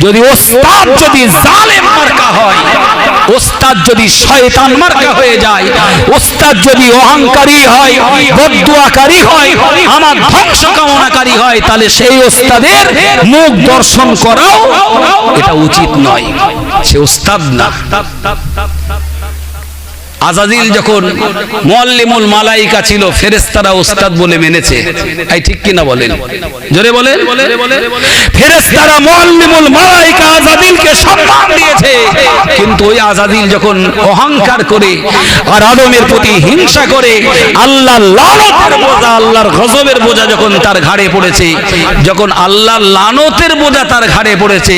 যদি ওস্তাদ যদি জালেম মার্কা হয়, ওস্তাদ যদি শয়তান মার্কা হয়ে যায়, ওস্তাদ যদি অহংকারী হয়, বদুয়াকারী হয়, আমার ধ্বংস কামনাকারী হয়, তাহলে সেই ওস্তাদের মুখ দর্শন করাও এটা উচিত নয়। সে ওস্তাদ না। আজাদিল যখন মোয়াল্লিমুল মালাইকা ছিল ফেরেস্তারা ওস্তাদ বলে মেনেছে। এই ঠিক কিনা বলেন? জোরে বলেন? ফেরেস্তারা মোয়াল্লিমুল মালাইকা আজাদিলকে সম্মান দিয়েছে। কিন্তু ওই আজাদিল যখন অহংকার করে আর আদমের প্রতি হিংসা করে, আল্লাহ লানতের বোঝা, আল্লাহর গজবের বোঝা যখন তার ঘাড়ে পড়েছে, যখন আল্লাহর লানতের বোঝা তার ঘাড়ে পড়েছে,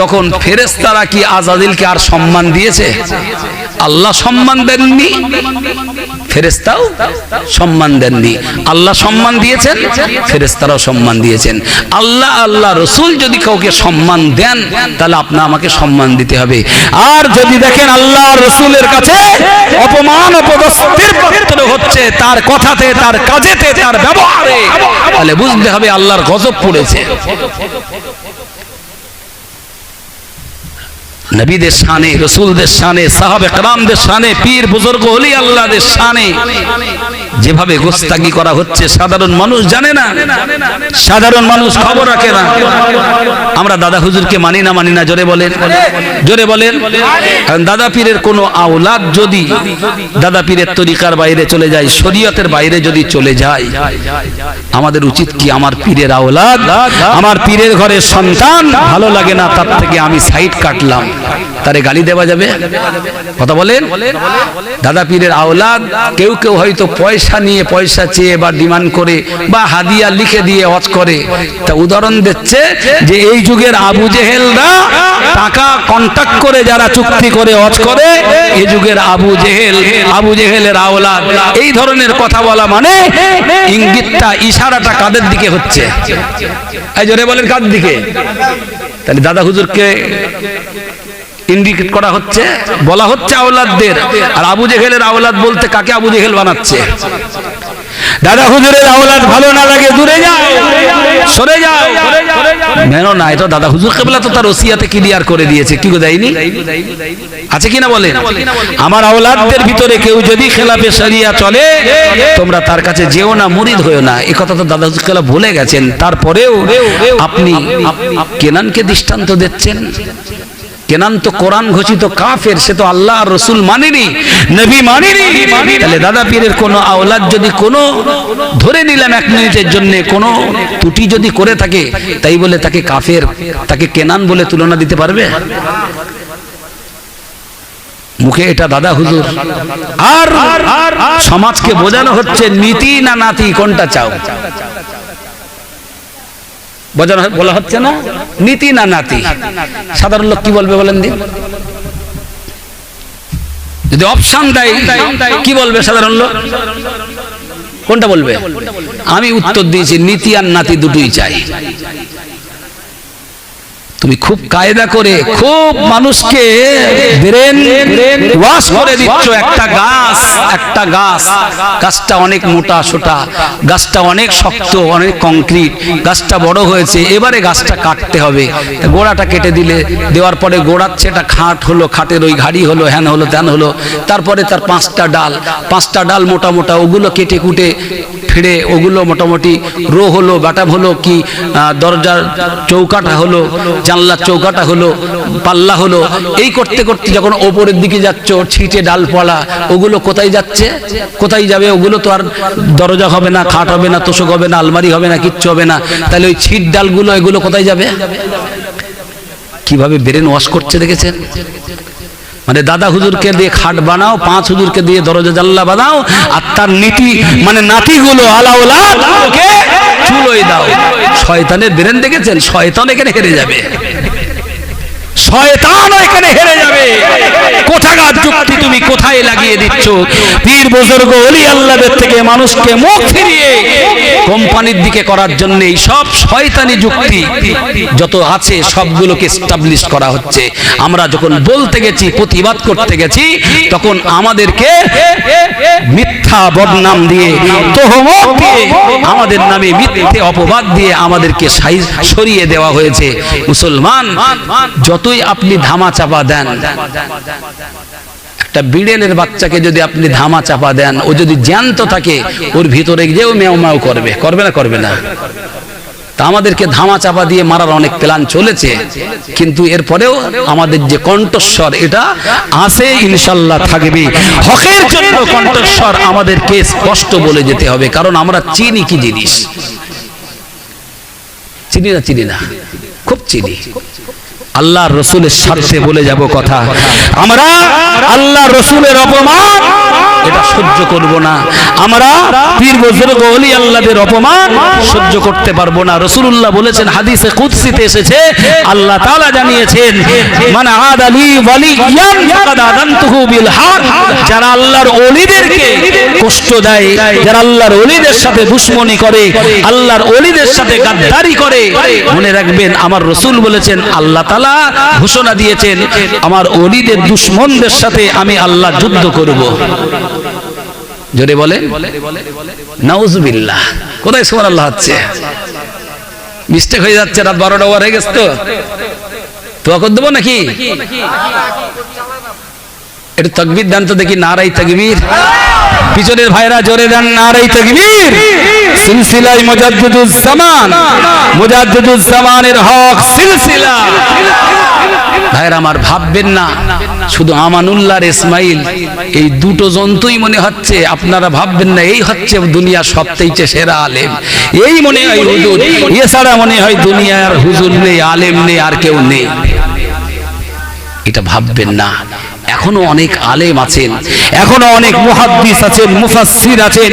তখন ফেরেস্তারা কি আজাদিলকে আর সম্মান দিয়েছে? আল্লাহ সম্মান দেননি? ফেরেস্তাও সম্মান দেননি। আল্লাহ সম্মান দিয়েছেন ফেরেস্তারাও সম্মান দিয়েছেন। আল্লাহ আল্লাহ, রসুল যদি কাউকে সম্মান দেন, তাহলে আপনা আমাকে সম্মান দিতে হবে। আর যদি দেখেন আল্লাহ রসুলের কাছে অপমান, অপদস্থের পাত্র হচ্ছে, তার কথাতে, তার কাজেতে, তার ব্যবহারে, তাহলে বুঝতে হবে আল্লাহর গজব পড়েছে। নবীদের শানে রসুলদের শানে সাহাবে কালামদের শানে পীর বুজুর্গ হলি আল্লাহদের শানে। যেভাবে গোস্তাগি করা হচ্ছে, সাধারণ মানুষ জানে না। সাধারণ মানুষ খবর রাখে না। আমরা দাদা হুজুরকে মানি না মানি না, জোরে বলেন। জোরে বলেন। কারণ দাদা পীরের কোনো আওলাদ যদি, দাদা পীরের তরিকার বাইরে চলে যায়, শরীয়তের বাইরে যদি চলে যায়, আমাদের উচিত কি আমার পীরের আওলাদ? আমার পীরের ঘরের সন্তান ভালো লাগে না, তার থেকে আমি সাইড কাটলাম। তারে গালি দেওয়া যাবে? কথা বলেন? দাদা পীরের আওলাদ, কেউ কেউ হয়তো পয়সা নিয়ে পয়সা চেয়ে বা ডিমান্ড করে বা হাদিয়া লিখে দিয়ে অজ করে। তা উদাহরণ দিচ্ছে যে এই যুগের আবু জেহেলরা টাকা কন্টাক্ট করে যারা চুক্তি করে অজ করে এই যুগের আবু জেহেল, আবু জেহেলের আওলাদ। এই ধরনের কথা বলা মানে ইঙ্গিতটা, ইশারাটা কাদের দিকে হচ্ছে? এই জোরে বলেন কার দিকে? তাহলে দাদা হুজুরকে ইন্ডিকেট করা হচ্ছে, বলা হচ্ছে আওলাদদের। আর আবু জেহেলের আওলাদ বলতে কাকে আবু জেহেল বানাচ্ছে? দাদা হুজুরের আওলাদ ভালো না লাগে, দূরে যাও সরে যাও মেনো না এটা দাদা হুজুর কেবলা তো তার ওসিয়াতে ক্লিয়ার করে দিয়েছে, কি দেয়নি? আছে কিনা বলেন? আমার আওলাদদের ভিতরে কেউ যদি খেলাফে সারিয়া চলে, তোমরা তার কাছে যেও না, মুরিদ হয়েও না। এই কথা তো দাদা হুজুর কেলা ভুলে গেছেন। তারপরেও আপনি কেনানকে দৃষ্টান্ত দিচ্ছেন? কেনান তো কোরআন ঘোষিত কাফের, সে তো আল্লাহ রসুল মানেনি, নবী মানেনি। তাহলে দাদা পীরের কোনো আওলাদ যদি কোনো ধরে নিলাম এক মিনিটের জন্য, কোনো ত্রুটি যদি করে থাকে, তাই বলে তাকে কাফের, তাকে কেনান বলে তুলনা দিতে পারবে? মুখে এটা দাদা হুজুর। আর সমাজকে বোঝানো হচ্ছে নীতি না নাতি, কোনটা চাও? বোঝানো বলা হচ্ছে না? নীতি না নাতি? সাধারণ লোক কি বলবে বলেন দিন? যদি অপশন দেয়, কি বলবে সাধারণ লোক? কোনটা বলবে? আমি উত্তর দিয়েছি, নীতি আর নাতি দুটোই চাই। তুমি খুব কায়দা করে, খুব মানুষকে ব্রেন ওয়াশ করে দিচ্ছ। একটা গাছ একটা গাছ। গাছটা অনেক মোটা সোটা। গাছটা অনেক শক্ত, অনেক কংক্রিট গাছটা বড় হয়েছে, এবারে গাছটা কাটতে হবে। গোড়াটা কেটে দিলে, দেওয়ার পরে গোড়াচ্ছে, এটা খাট হলো, খাটের ওই ঘাড়ি হলো, হ্যান হলো, ত্যান হলো। তারপরে তার পাঁচটা ডাল। পাঁচটা ডাল মোটা মোটা, ওগুলো কেটে কুটে ফিরে ওগুলো মোটামুটি রো হলো বাটাম হলো কি দরজার চৌকাটা হলো জানলার চৌকাটা হলো, পাল্লা হলো, এই করতে করতে যখন ওপরের দিকে যাচ্ছ, ছিটে ডালপালা, ওগুলো কোথায় যাচ্ছে? কোথায় যাবে? ওগুলো তো আর দরজা হবে না, খাট হবে না, তোষক হবে না, আলমারি হবে না, কিচ্ছু হবে না। তাহলে ওই ছিট ডালগুলো, এগুলো কোথায় যাবে? কীভাবে ব্রেন ওয়াশ করছে দেখেছেন? মানে দাদা হুজুরকে দিয়ে খাট বানাও, পাঁচ হুজুরকে দিয়ে দরজা জাল্লা বানাও আর তার নীতি মানে নাতিগুলো আলাউলাকে চুলোই দাও। শয়তানের ব্রেন দেখেছেন? শয়তান এখানে হেরে যাবে। যত আমরা যখন বলতে গেছি, প্রতিবাদ করতে গেছি, তখন আমাদেরকে মিথ্যা বদনাম দিয়ে দিয়ে, আমাদের নামে মিথ্যে অপবাদ দিয়ে আমাদেরকে সরিয়ে দেওয়া হয়েছে। মুসলমান যতই আপনি ধামা চাপা দেন, একটা বিড়েলের বাচ্চাকে যদি আপনি ধামা চাপা দেন, ও যদি জ্যান্ত থাকে, ওর ভিতরে গিয়েও মেও মেও করবে। করবে না করবে না। তা আমাদেরকে ধামা চাপা দিয়ে মারার অনেক প্ল্যান চলেছে, কিন্তু এরপরেও আমাদের যে কণ্ঠস্বর, এটা আছে, ইনশাল্লাহ থাকবে। হকের জন্য কণ্ঠস্বর আমাদেরকে স্পষ্ট বলে যেতে হবে, কারণ আমরা চিনি কি জিনিস? চিনি না চিনি না। খুব চিনি। আল্লাহ রসুলের সাথে বলে যাব কথা। আমরা আল্লাহ রসুলের অপমান এটা সহ্য করব না। আমরা পীর বুজুর্গ ওলি আল্লাহদের অপমান সহ্য করতে পারব না। রসুল্লাহ বলেছেন, হাদিসে কুদসিতে এসেছে, আল্লাহ তাআলা জানিয়েছেন, মান আদালি ওয়ালিয়ান ফাকাদ আদানতুহু বিল হক। যারা আল্লাহর ওলিদেরকে কষ্ট দেয়, যারা আল্লাহর ওলিদের সাথে দুশমনি করে, আল্লাহর ওলিদের সাথে গাদ্দারি করে, মনে রাখবেন, আমার রসুল বলেছেন, আল্লাহ তাআলা ঘোষণা দিয়েছেন, আমার ওলিদের দুশমনদের সাথে আমি আল্লাহ যুদ্ধ করব। জোরে বলে, নাউজুবিল্লাহ। কোথায় সুমান আল্লাহ হচ্ছে? মিস্টেক হয়ে যাচ্ছে, রাত বারোটা ওভার হয়ে গেছে তো। তো করে দেবো নাকি? এটা তকবির দেন তো দেখি, নারাই তকবীর। পিছনের ভাইরা জোরে দেন, নারাই তকবীর। সিলসিলাই মুজাদ্দিদুজ জামান। মুজাদ্দিদুজ জামানের হক, সিলসিলা। ভাইরা আমার ভাববেন না। শুধু আমানুল্লাহর ইসমাইল, এই দুটো জন্তুই মনে হচ্ছে, আপনারা ভাববেন না, এই হচ্ছে দুনিয়া সবথেকে সেরা আলেম। এই মনে হয় হুজুর, এছাড়া মনে হয় দুনিয়ার হুজুর নেই, আলেম নেই, আর কেউ নেই। এটা ভাববেন না। এখনও অনেক আলেম আছেন, এখনও অনেক মুহাদ্দিস আছেন, মুফাসসির আছেন,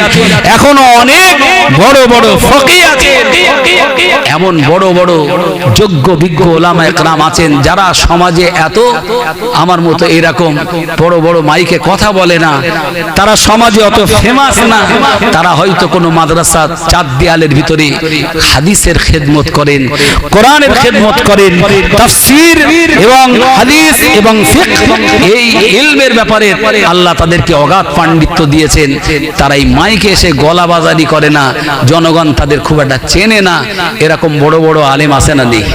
এখনও অনেক বড় বড় ফকি আছেন। এমন বড় বড় যোগ্য বিজ্ঞ ওলামা একরাম আছেন যারা সমাজে এত আমার মতো এরকম বড় বড় মাইকে কথা বলে না। তারা সমাজে অত ফেমাস না। তারা হয়তো কোনো মাদ্রাসা চার দেয়ালের ভিতরে হাদিসের খেদমত করেন, কোরআনের খেদমত করেন, তাফসীর এবং হাদিস এবং ফিকহ, এই ইলমের ব্যাপারে আল্লাহ তাদেরকে অগাধ পাণ্ডিত্য দিয়েছেন। তারা এই মাইকে এসে গলা বাজারি করে না। জনগণ তাদের খুব একটা চেনে না। এরকম বড় বড় আলেম আছে না নেই?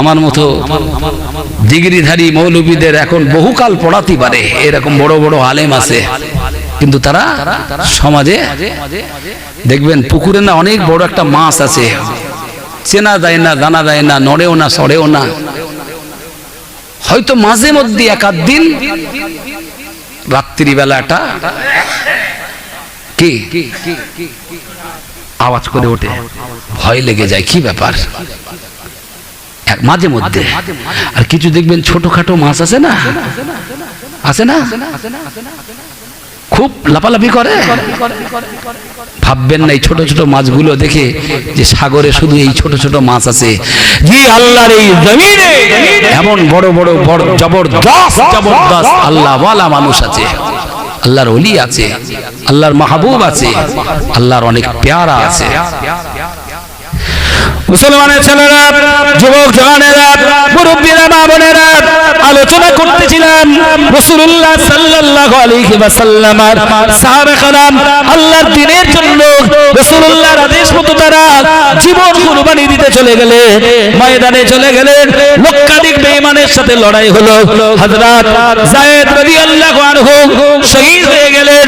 আমার মতো ডিগ্রিধারী মৌলবীদের এখন বহুকাল পড়াতে পারে। এরকম বড় বড় আলেম আছে। কিন্তু তারা সমাজে দেখবেন পুকুরে না অনেক বড় একটা মাছ আছে। চেনা যায় না, জানা যায় না, নড়েও না সরেও না। হয়তো মাঝে মধ্যে আধ দিন রাত্রিবেলাটা কি? আওয়াজ করে ওঠে। ভয় লেগে যায়, কি ব্যাপার? মাঝে মধ্যে। আর কিছু দেখবেন ছোটখাটো মাছ আছে না? আছে না? খুব লাফালাফি করে। ভাববেন না এই ছোট ছোট মাছগুলো দেখে যে সাগরে শুধু এই ছোট ছোট মাছ আছে। জি আল্লাহর এই জমিনে এমন বড় বড় বড় জবরদস্ত জবরদস্ত আল্লাহওয়ালা মানুষ আছে। আল্লাহর অলি আছে, আল্লাহর মাহবুব আছে, আল্লাহর অনেক পেয়ারা আছে। মুসলমানের ছেলেরা যুবক জওয়ানেরা মুরব্বীরা মা বোনেরা আলোচনা করতেছিলাম রাসূলুল্লাহ সাল্লাল্লাহু আলাইহি ওয়াসাল্লামের সাহাবে کرام আল্লাহর দ্বীনের জন্য রাসূলুল্লাহর আদেশ মতো তারা জীবন কুরবানি দিতে চলে গেলে ময়দানে চলে গেলেন লক্ষাধিক বেঈমানের সাথে লড়াই হলো হযরত যায়েদ রাদিয়াল্লাহু আনহু শহীদ হয়ে গেলেন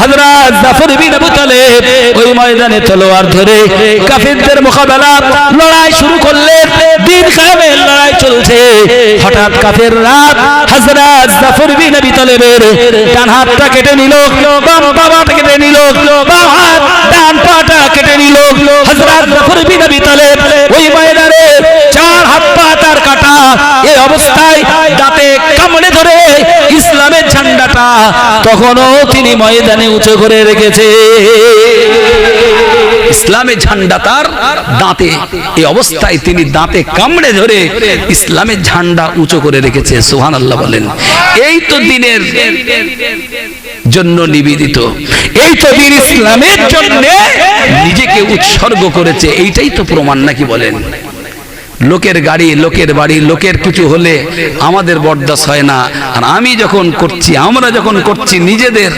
হযরত জাফর বিন আবু তালেব ওই ময়দানে তলোয়ার ধরে কাফিরদের মোকাবেলা লড়াই শুরু করলেন। দিন কায়েমের লড়াই চলছে। হঠাৎ কাফের রাত হযরত জাফর বিন আবি তালেবের ডান হাতটা কেটে নিল, বাম পাটা কেটে নিল, বাম হাত, ডান পাটা কেটে নিল। হযরত জাফর বিন আবি তালেব ওই ময়দানে চার হাত পা তার কাটা। এই অবস্থায় দাঁতে কামড়ে ধরে ঝান্ডাটা তখনও তিনি ময়দানে উঁচু করে রেখেছে। ইসলামের ঝান্ডা তার দাঁতে, এই অবস্থায় তিনি দাঁতে কামড়ে ধরে ইসলামের ঝান্ডা উঁচু করে রেখেছে সুহান আল্লাহ বলেন। এই তো দিনের জন্য নিবেদিত। এই তো দিন ইসলামের জন্য নিজেকে উৎসর্গ করেছে, এইটাই তো প্রমাণ নাকি বলেন? লোকের গাড়ি, লোকের বাড়ি, লোকের কিছু হলে আমাদের বরদাস হয় না। আর আমি যখন করছি, আমরা যখন করছি নিজেদের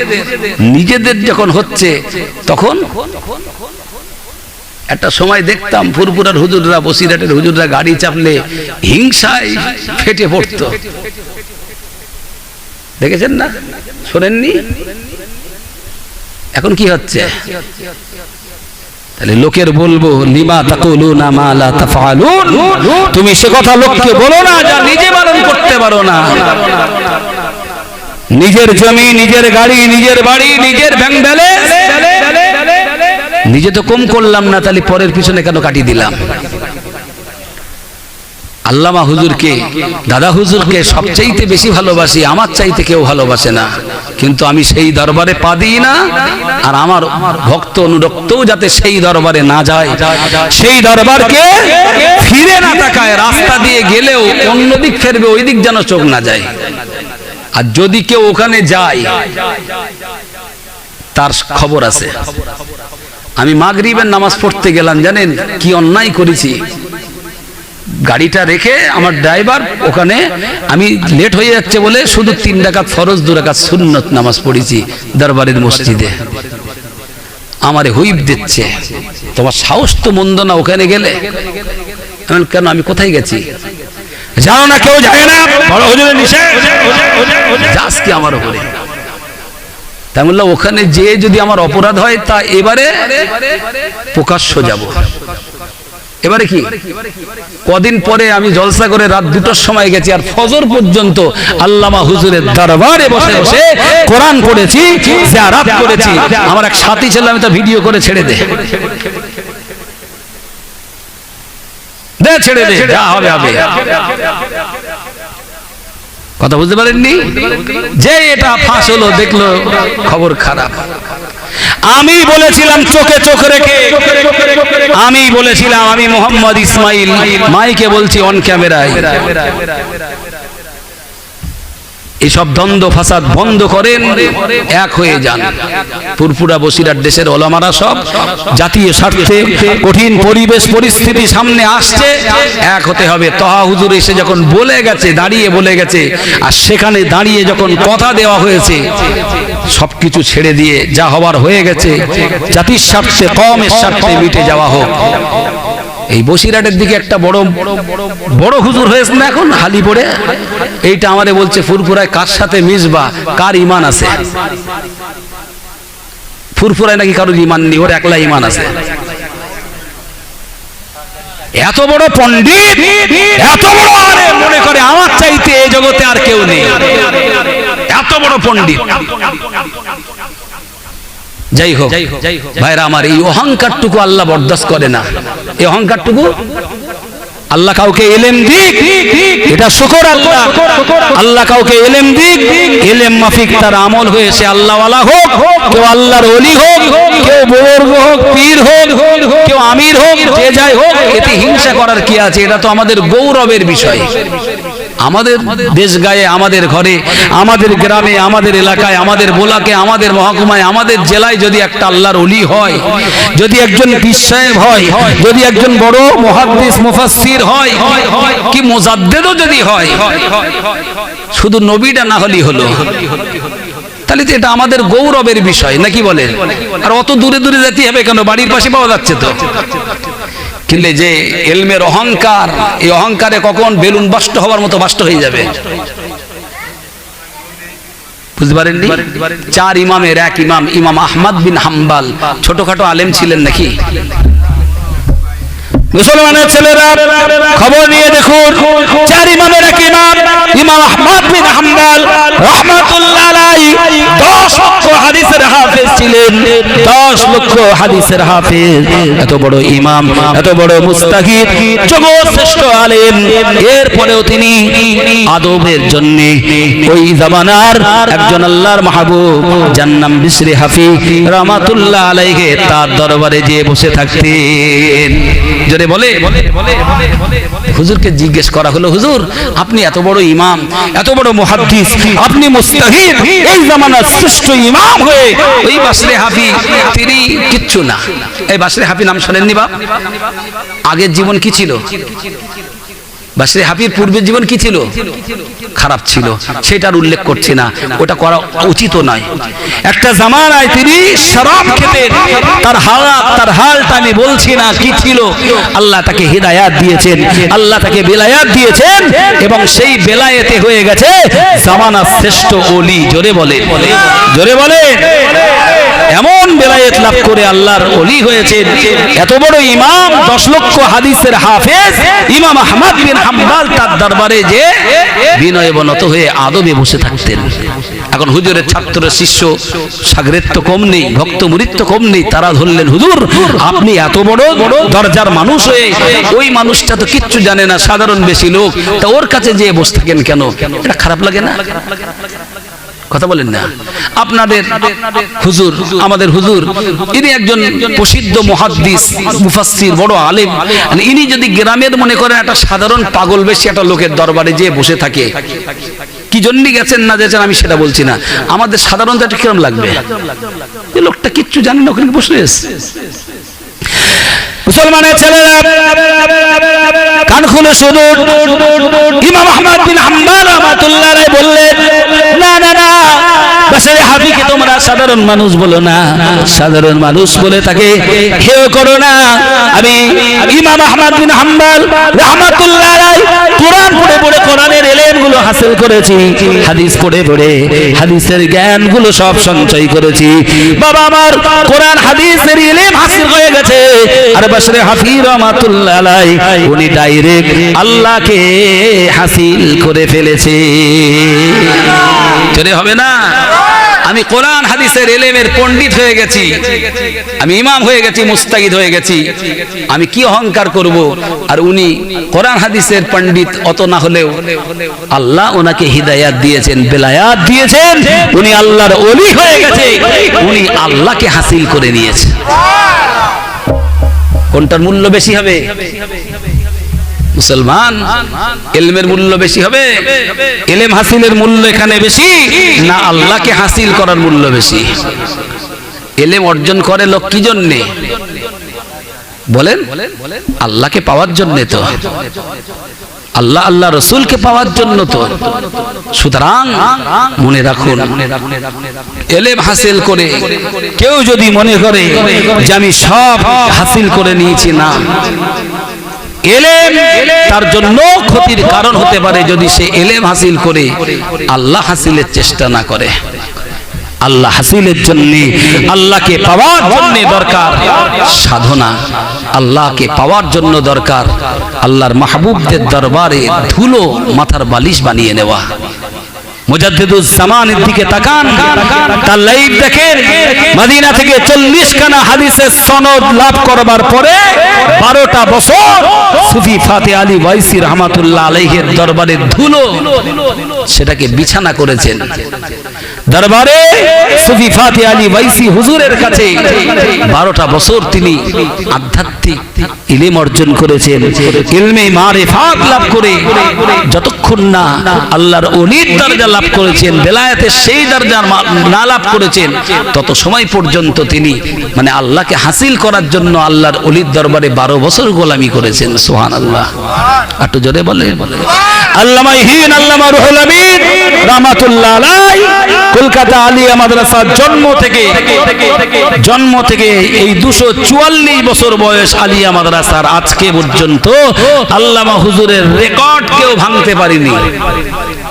নিজেদের যখন হচ্ছে, তখন একটা সময় দেখতাম ফুরপুরার হুজুররা, বসিরহাটের হুজুররা গাড়ি চাপলে হিংসায় ফেটে পড়তো। দেখেছেন না? শোনেননি? এখন কি হচ্ছে? তাহলে লোকের বলব, লিমা তাকুলুনা মা লা তাফআলুন। তুমি সে কথা লোককে বলো না, যা নিজে পালন করতে পারো না। নিজের জমি, নিজের গাড়ি, নিজের বাড়ি, নিজের ব্যাংক ব্যালেন্স নিজে তো কম করলাম না, তাহলে পরের পিছনে কেন কাটি দিলাম? আল্লামা হুজুরকে, দাদা হুজুরকে সবচাইতে বেশি ভালোবাসি, আমার চাইতে কেউ ভালোবাসে না। কিন্তু আমি সেই দরবারে পা দিই না, আর আমার ভক্ত অনুরক্তও যাতে সেই দরবারে না যায়। সেই দরবারকে ফিরে না তাকায়, রাস্তা দিয়ে গেলেও অন্য দিক ফেরবে, ওই দিক যেন চোখ না যায়। আর যদি কেউ ওখানে যায়, তার খবর আছে। আমি মাগরিবের নামাজ পড়তে গেলাম, জানেন? কি অন্যায় করেছি? গাড়িটা রেখে আমার ড্রাইভার ওখানে, আমি লেট হয়ে যাচ্ছে বলে শুধু তিন ডাকাত ফরজ, দু ডাকাত সুন্নত নামাজ পড়েছি দরবারের মসজিদে। আমারে হুইপ দিচ্ছে। তোমার সাহস তো মন্দ না ওখানে গেলে? কেন, আমি কোথায় গেছি? জানো না কেউ যায় না? আমার উপরে। তাই বললাম, ওখানে যে যদি আমার অপরাধ হয়, তা এবারে প্রকাশ্য যাব। এবারে কি? কদিন পরে আমি জলসা করে রাত দুটোর সময় গেছি আর ফজর পর্যন্ত আল্লামা হুজুরের দরবারে বসে বসে কোরআন পড়েছি, জিয়ারাত করেছি। আমার এক সাথী ছিল, আমি তা ভিডিও করে ছেড়ে দে। দে, ছেড়ে দে, যা হবে হবে। কথা বুঝতে পারেননি? যে এটা ফাঁস হলো, দেখল খবর খারাপ। আমি বলেছিলাম চোখে চোখ রেখে। আমি বলেছিলাম আমি মোহাম্মদ ইসমাইল। মাইকে বলছি অন ক্যামেরায় এসব দ্বন্দ্ব ফাসাদ বন্ধ করেন, এক হয়ে যান। পুরপুরা বসিরার দেশের ওলামারা সব জাতীয় স্বার্থে কঠিন পরিবেশ পরিস্থিতি সামনে আসছে, এক হতে হবে। তহা হুজুর এসে যখন বলে গেছে, দাঁড়িয়ে বলে গেছে, আর সেখানে দাঁড়িয়ে যখন কথা দেওয়া হয়েছে, সবকিছু ছেড়ে দিয়ে যা হবার হয়ে গেছে, জাতির স্বার্থে কমের স্বার্থে মিটে যাওয়া হোক। এই বসিরহাটের দিকে একটা বড় বড় হুজুর হয়েছে না এখন হালি পড়ে। এইটা আমারে বলছে ফুরফুরায় কার সাথে মিশবা? কার ইমান আছে? ফুরফুরায় নাকি কারোর ইমান নেই ওর একলা ইমান আছে। এত বড় পণ্ডিত এত বড় আলেম মনে করে আমার চাইতে এই জগতে আর কেউ নেই। এত বড় পণ্ডিত। যাই হোক। ভাইরা আমার এই অহংকারটুকু আল্লাহ বরদাস্ত করে না। এই অহংকারটুকু আল্লাহ কাউকে এলেম দিক, এটা শুকর আল্লাহ। আল্লাহ কাউকে এলেম দিক, এলেম মাফিক তার আমল হয়েছে, আল্লাহওয়ালা হোক, কেউ আল্লাহর অলি হোক, কেউ হোক, পীর হোক, কেউ আমির হোক, যে যাই হোক, এতে হিংসা করার কি আছে? এটা তো আমাদের গৌরবের বিষয়। আমাদের দেশ গায়ে আমাদের ঘরে, আমাদের গ্রামে, আমাদের এলাকায়, আমাদের বোলাকে, আমাদের মহকুমায়, আমাদের জেলায় যদি একটা আল্লাহর অলি হয়, যদি একজন সাহেব হয়, যদি একজন বড় মহাদ্দিস, মুফাসসির হয়, কি মোজাদ্দেদও যদি হয়, শুধু নবীটা না হলেই হলো। তাহলে তো এটা আমাদের গৌরবের বিষয়, নাকি বলে? আর অত দূরে দূরে যেতে হবে কেন? বাড়ির পাশে পাওয়া যাচ্ছে তো। কিন্তু যে এলমের অহংকার, এই অহংকারে কখন বেলুন বাষ্ট হওয়ার মতো বাষ্ট হয়ে যাবে? বুঝতে চার ইমামের এক ইমাম ইমাম আহমদ বিন হাম্বাল। ছোটখাটো আলেম ছিলেন নাকি? মুসলমানের ছেলেরা, খবর নিয়ে দেখুন। চার ইমামের এক ইমাম ইমাম আহমদ বিন হাম্বাল রহমাতুল্লাহ আলাইহি 10 লক্ষ হাদিসের হাফেজ ছিলেন। 10 দশ লক্ষ হাদিসের হাফেজ। এত বড় ইমাম, এত বড় মুস্তাহিদ জগৎ শ্রেষ্ঠ আলেম। এরপরেও তিনি আদবের জন্য ওই জামানার একজন আল্লাহর মাহবুব, যার নাম বিসরি হাফি রহমাতুল্লাহ আলাইহে তার দরবারে যেয়ে বসে থাকতেন। জোরে বলে হুজুরকে জিজ্ঞেস করা হলো, হুজুর, আপনি এত বড় ইমাম, এত বড় মুহাদ্দিস, আপনি মুস্তাহিদ, এই জামানার শ্রেষ্ঠ ইমাম হয়ে ওই বাসরে হাফি, তিনি কিচ্ছু না। এই বাসরে হাফি নাম শোনেননি বা আগের জীবন কি ছিল? বাসরে হাফির পূর্বের জীবন কি ছিল? খারাপ ছিল সেটার উল্লেখ করছি না, ওটা করা উচিত নয়। একটা জামানায় তিনি শরাব খেতেন, তার হালাত তার হালটা আমি বলছি না কি ছিল। আল্লাহ তাকে হিদায়াত দিয়েছেন, আল্লাহ তাকে বেলায়াত দিয়েছেন, এবং সেই বেলায়েতে হয়ে গেছে জামানা শ্রেষ্ঠ ওলি জোরে বলে জোরে বলে এমন বেলায়েত লাভ করে আল্লাহর অলি হয়েছেন। এত বড় ইমাম, দশ লক্ষ হাদিসের হাফেজ, ইমাম আহমদ বিন হাম্বাল তার দরবারে যে বিনয় বনত হয়ে আদবে বসে থাকতেন। এখন হুজুরের ছাত্র শিষ্য, সাগরের তো কম নেই, ভক্ত মুরিদ তো কম নেই, তারা ধরলেন, হুজুর, আপনি এত বড় বড় দরজার মানুষ হয়ে, ওই মানুষটা তো কিচ্ছু জানে না, সাধারণ বেশি লোক, তা ওর কাছে যেয়ে বসে থাকেন কেন? এটা খারাপ লাগে না? কথা বলেন না। আপনাদের হুজুর, আমাদের হুজুর, ইনি একজন প্রসিদ্ধ মহাদ্দিস, মুফাসসির, বড় আলেম। মানে ইনি যদি গ্রামের মনে করেন একটা সাধারণ পাগল বেশি একটা লোকের দরবারে যেয়ে বসে থাকে। কি জন্য গেছেন না গেছেন আমি সেটা বলছি না। আমাদের সাধারণত একটা কিরম লাগবে? লোকটা কিচ্ছু জানে না, ওখানে বসে মুসলমানের ছেলেরা, কান খুলে শুনুন। ইমাম আহমদ বিন হাম্বাল রহমাতুল্লাহ আলাইহি বললেন, না না না হাবিকে তোমরা সাধারণ মানুষ বলো না। সাধারণ মানুষ বলে তাকে হেয় করো না। আমি ইমাম আহমদ বিন হাম্বাল রহমাতুল্লাহ রায় পড়ে পড়ে কোরআনের এলেমগুলো হাসিল করেছি, হাদিস পড়ে পড়ে, হাদিসের জ্ঞানগুলো সব সঞ্চয় করেছি। বাবা আমার কোরআন, হাদিসের ইলম হাসিল হয়ে গেছে। আর বাসরে হাফিজ রহমাতুল্লাহ আলাইহি উনি ডাইরেক্ট আল্লাহকে হাসিল করে ফেলেছে। চলে হবে না? আমি কোরআন হাদিসের এলেমের পণ্ডিত হয়ে গেছি। আমি ইমাম হয়ে গেছি মুস্তাহিদ হয়ে গেছি। আমি কি অহংকার করব? আর উনি কোরআন হাদিসের পণ্ডিত, অত না হলেও আল্লাহ ওনাকে হিদায়াত দিয়েছেন, বেলায়াত দিয়েছেন। উনি আল্লাহর অলি হয়ে গেছে। উনি আল্লাহকে হাসিল করে নিয়েছে। কোনটার মূল্য বেশি হবে? মুসলমান, এলমের মূল্য বেশি হবে? এলেম হাসিলের মূল্য এখানে বেশি, না আল্লাহকে হাসিল করার মূল্য বেশি? এলেম অর্জন করে লোক কি জন্যে? বলেন, আল্লাহকে পাওয়ার জন্যে তো। আল্লাহ আল্লাহ রসুলকে পাওয়ার জন্য তো। সুতরাং মনে রাখুন, এলেম হাসিল করে কেউ যদি মনে করে যে আমি সব হাসিল করে নিয়েছি না এলেম তার জন্য ক্ষতির কারণ হতে পারে যদি সে এলেম হাসিল করে। আল্লাহ হাসিলের চেষ্টা না করে। আল্লাহ হাসিলের জন্য আল্লাহকে পাওয়ার জন্য দরকার সাধনা। আল্লাহকে পাওয়ার জন্য দরকার। আল্লাহর মাহবুবদের দরবারে ধুলো মাথার বালিশ বানিয়ে নেওয়া। মুজাদ্দিদুজ্জামানের দিকে তাকান। তার লাইফ দেখেন। মদিনা থেকে চল্লিশ খানা হাদিসের সনদ লাভ করবার পরে বারোটা বছর সুফি ফাতে আলী ওয়াইসি রহমাতুল্লাহ আলাইহের দরবারে ধুলো। সেটাকে বিছানা করেছেন। দরবারে সুফি ফাতে আলী ওয়াইসি হুজুরের কাছে বারোটা বছর তিনি আধ্যাত্মিক ইলিম অর্জন করেছেন। ইলমে মারেফাত লাভ করে যতক্ষণ না আল্লাহর অলির দরজা লাভ করেছেন সেই দরজা না লাভ করেছেন। তত সময় পর্যন্ত তিনি মানে আল্লাহকে হাসিল করার জন্য আল্লাহর অলির দরবারে বারো বছর গোলামি করেছেন সোহান আল্লাহ একটু জোরে বলে। আল্লামা রুহুল আমিন, রাহমাতুল্লাহ আলাই কলকাতা আলিয়া মাদ্রাসার জন্ম থেকে জন্ম থেকে এই দুশো চুয়াল্লিশ বছর বয়স আলিয়া মাদ্রাসার আজকে পর্যন্ত আল্লামা হুজুরের রেকর্ড কেউ ভাঙতে পারেনি। Balini. Balini.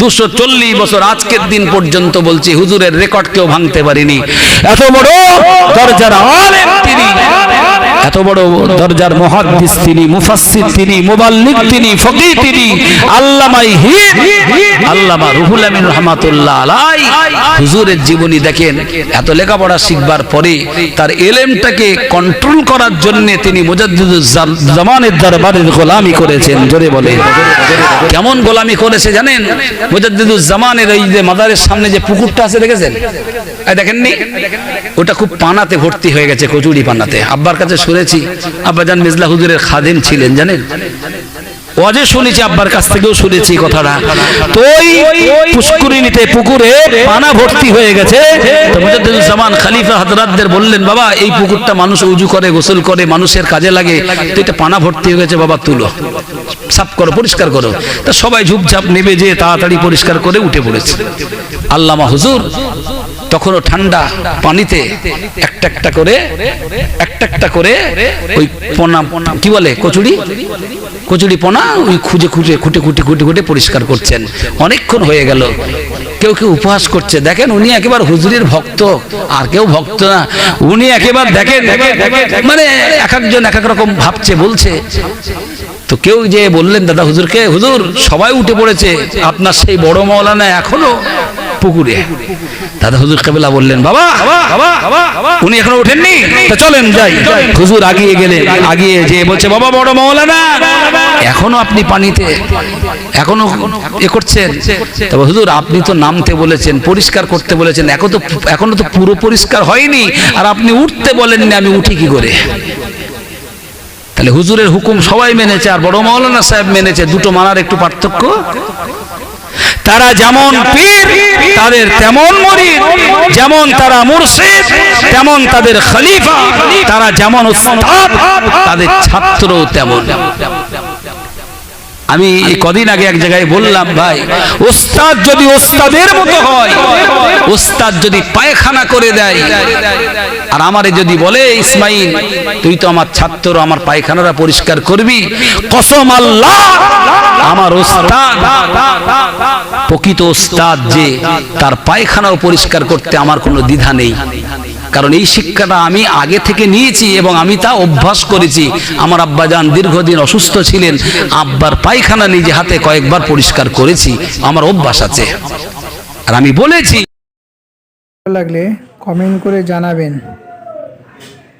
দুশো চল্লিশ বছর আজকের দিন পর্যন্ত বলছি, হুজুরের রেকর্ড কেউ ভাঙতে পারিনি। এত বড় দরজার আলেম তিনি। এত বড় দরজার মুহাদ্দিস তিনি, মুফাসসির তিনি মুবাল্লিগ তিনি, ফকি তিনি, আল্লামাই হিদ আল্লামা রুহুল আমিন রহমাতুল্লাহ আলাই। হুজুরের জীবনী দেখেন, এত লেখাপড়া শিখবার পরে তার এলেমটাকে কন্ট্রোল করার জন্য তিনি মুজাদ্দিদুজ জামানের দরবারের গোলামি করেছেন, জোরে বলে কেমন গোলামি করেছে জানেন? জামানের এই যে মাদারের সামনে যে পুকুরটা আছে, দেখেছেন? দেখেননি? ওটা খুব পানাতে ভর্তি হয়ে গেছে কচুরি পানাতে আব্বার কাছে শুনেছি, আব্বাজান মিজলা হুজুরের খাদেম ছিলেন, জানেন? অজে শুনেছি আব্বার কাছ থেকেও শুনেছি কথাটা। তো পুষ্করিণীতে পুকুরে পানা ভর্তি হয়ে গেছে। মুজাদ্দিদুজ্জামান খলিফা হযরতদের বললেন, বাবা, এই পুকুরটা মানুষ উজু করে, গোসল করে, মানুষের কাজে লাগে। তো এটা পানা ভর্তি হয়ে গেছে, বাবা, তুলো। সাফ করো, পরিষ্কার করো। তা সবাই ঝুপঝাপ নেবে যে তাড়াতাড়ি পরিষ্কার করে উঠে পড়েছে। আল্লামা হুজুর তখনও ঠান্ডা পানিতে একটা একটা করে, একটা একটা করে ওই পোনা, কি বলে, কচুরি? কচুরি পোনা ওই খুঁজে খুঁজে, খুঁটে খুঁটে খুঁটে খুঁটে পরিষ্কার করছেন। অনেকক্ষণ হয়ে গেল। কেউ কেউ উপহাস করছে। দেখেন, উনি একেবারে হুজুরের ভক্ত। আর কেউ ভক্ত না। উনি একেবারে দেখেন মানে এক একজন এক এক রকম ভাবছে, বলছে। তো কেউ যে বললেন, দাদা হুজুরকে, হুজুর, সবাই উঠে পড়েছে। আপনার সেই বড় মৌলানা এখনও পুকুরে। দাদা হুজুর কেবলা বললেন, বাবা উনি এখনও ওঠেননি? চলেন, যাই। হুজুর আগিয়ে গেলে আগিয়ে যে বলছে, বাবা, বড় মৌলানা, এখনও আপনি পানিতে, এখনও এ করছেন? তবে হুজুর, আপনি তো নামতে বলেছেন, পরিষ্কার করতে বলেছেন, এখন তো, এখনও তো পুরো পরিষ্কার হয়নি, আর আপনি উঠতে বলেননি, আমি উঠি কি করে? তাহলে হুজুরের হুকুম সবাই মেনেছে, আর বড় মৌলানা সাহেব মেনেছে, দুটো মানার একটু পার্থক্য? তারা যেমন পীর, তাদের তেমন মরিদ। যেমন তারা মুর্শিদ, তেমন তাদের খলিফা। তারা যেমন তাদের ছাত্র তেমন। আমি এই কদিন আগে এক জায়গায় বললাম, ভাই ওস্তাদ যদি ওস্তাদের মতো হয় ওস্তাদ যদি পায়খানা করে দেয়, আর আমারে যদি বলে, ইসমাইল, তুই তো আমার ছাত্র, আমার পায়খানারা পরিষ্কার করবি। কসম আল্লাহ, আমার ওস্তাদ প্রকৃত ওস্তাদ যে, তার পায়খানাও পরিষ্কার করতে আমার কোনো দ্বিধা নেই। কারণ এই শিক্ষাটা আমি আগে থেকে নিয়েছি এবং আমি তা অভ্যাস করেছি। আমার আব্বা যান দীর্ঘদিন অসুস্থ ছিলেন, আব্বার পায়খানা নিজে হাতে কয়েকবার পরিষ্কার করেছি, আমার অভ্যাস আছে। আর আমি বলেছি লাগলে কমেন্ট করে জানাবেন।